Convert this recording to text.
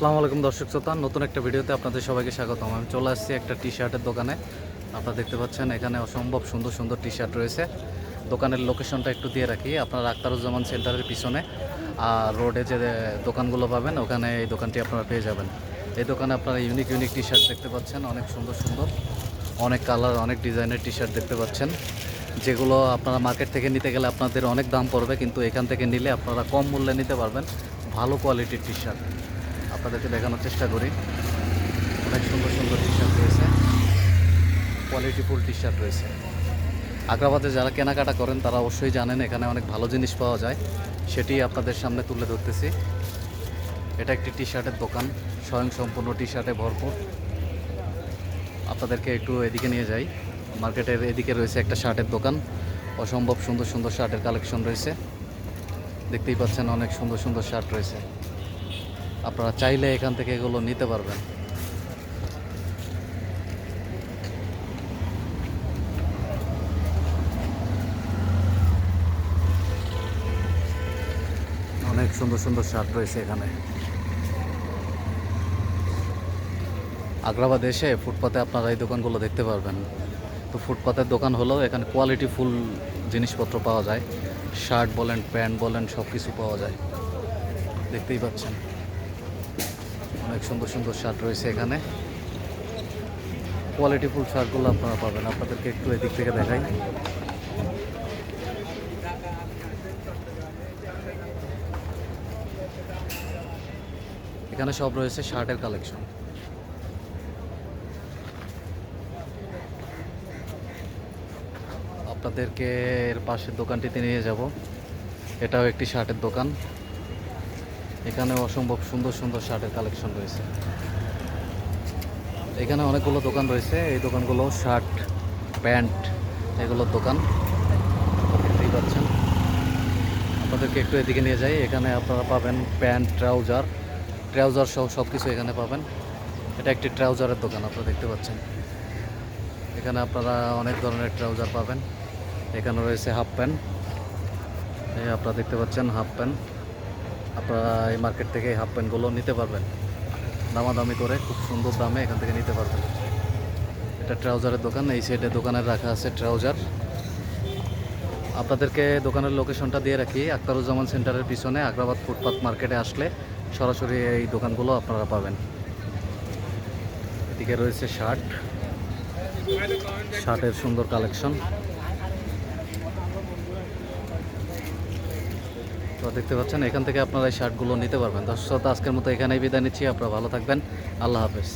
আসসালামু আলাইকুম দর্শক শ্রোতা, নতুন একটা ভিডিওতে আপনাদের সবাইকে স্বাগতম। আমি চলে আসছি একটা টি শার্টের দোকানে। আপনারা দেখতে পাচ্ছেন এখানে অসম্ভব সুন্দর সুন্দর টি শার্ট রয়েছে। দোকানের লোকেশনটা একটু দিয়ে রাখি। আপনারা আক্তারুজ্জামান সেন্টারের পিছনে, আর রোডে যে দোকানগুলো পাবেন, ওখানে এই দোকানটি আপনারা পেয়ে যাবেন। এই দোকানে আপনারা ইউনিক ইউনিক টি শার্ট দেখতে পাচ্ছেন, অনেক সুন্দর সুন্দর, অনেক কালার অনেক ডিজাইনের টি শার্ট দেখতে পাচ্ছেন। যেগুলো আপনারা মার্কেট থেকে নিতে গেলে আপনাদের অনেক দাম পড়বে, কিন্তু এখান থেকে নিলে আপনারা কম মূল্যে নিতে পারবেন। ভালো কোয়ালিটির টি শার্ট আপনাদেরকে দেখানোর চেষ্টা করি। অনেক সুন্দর সুন্দর টি শার্ট রয়েছে। কোয়ালিটিফুল টি শার্ট রয়েছে। আগ্রাবাদে যারা কেনাকাটা করেন, তারা অবশ্যই জানেন এখানে অনেক ভালো জিনিস পাওয়া যায়। সেটি আপনাদের সামনে তুলে ধরতেছি। এটা একটি টি শার্টের দোকান। স্বয়ংসম্পূর্ণ টি শার্টে ভরপুর। আপনাদেরকে একটু এদিকে নিয়ে যাই। মার্কেটের এদিকে রয়েছে একটা শার্টের দোকান। অসম্ভব সুন্দর সুন্দর শার্টের কালেকশন রয়েছে। দেখতেই পাচ্ছেন অনেক সুন্দর সুন্দর শার্ট রয়েছে। আপনারা চাইলে এখান থেকে এগুলো নিতে পারবেন। অনেক সুন্দর সুন্দর শার্ট রয়েছে এখানে। আগ্রাবাদ এসে ফুটপাতে আপনারা এই দোকানগুলো দেখতে পারবেন। তো ফুটপাতের দোকান হলেও এখানে কোয়ালিটি ফুল জিনিসপত্র পাওয়া যায়। শার্ট বলেন, প্যান্ট বলেন সব কিছু পাওয়া যায়। দেখতেই পাচ্ছেন। অনেক সুন্দর সুন্দর শার্ট রয়েছে এখানে। কোয়ালিটি ফুল শার্টগুলো আপনারা পাবেন। আপনাদেরকে একটু এদিক থেকে দেখাই। এখানে সব রয়েছে শার্টের কালেকশন আপনাদেরকে এর পাশের দোকানটিতে নিয়ে যাব। এটাও একটি শার্টের দোকান। এখানে অসম্ভব সুন্দর সুন্দর শার্টের কালেকশন রয়েছে। এখানে অনেকগুলো দোকান রয়েছে। এই দোকানগুলো শার্ট, প্যান্ট, এগুলোর দোকান। দেখতেই পাচ্ছেন। আপনাদেরকে একটু এদিকে নিয়ে যাই। এখানে আপনারা পাবেন প্যান্ট, ট্রাউজার। ট্রাউজার সহ সব কিছু এখানে পাবেন। এটা একটি ট্রাউজারের দোকান, আপনারা দেখতে পাচ্ছেন। এখানে আপনারা অনেক ধরনের ট্রাউজার পাবেন। এখানে রয়েছে হাফ প্যান্ট। এই আপনারা দেখতে পাচ্ছেন হাফ প্যান্ট। আপনারা এই মার্কেট থেকে হাফ প্যান্টগুলো নিতে পারবেন। দামাদামি করে খুব সুন্দর দামে এখান থেকে নিতে পারবেন। এটা ট্রাউজারের দোকান, এই সাইডে দোকানের রাখা আছে ট্রাউজার। আপনাদেরকে দোকানের লোকেশনটা দিয়ে রাখি, আক্তারুজ্জামান সেন্টারের পিছনে, আগ্রাবাদ ফুটপাথ মার্কেটে আসলে সরাসরি এই দোকানগুলো আপনারা পাবেন। এদিকে রয়েছে শার্ট। শার্টের সুন্দর কালেকশন। তো দেখতে পাচ্ছেন, এখান থেকে আপনারা এই শার্টগুলো নিতে পারবেন। দর্শক আজকের মতো এখানেই বিদায় নিচ্ছি। আপনারা ভালো থাকবেন। আল্লাহ হাফেজ।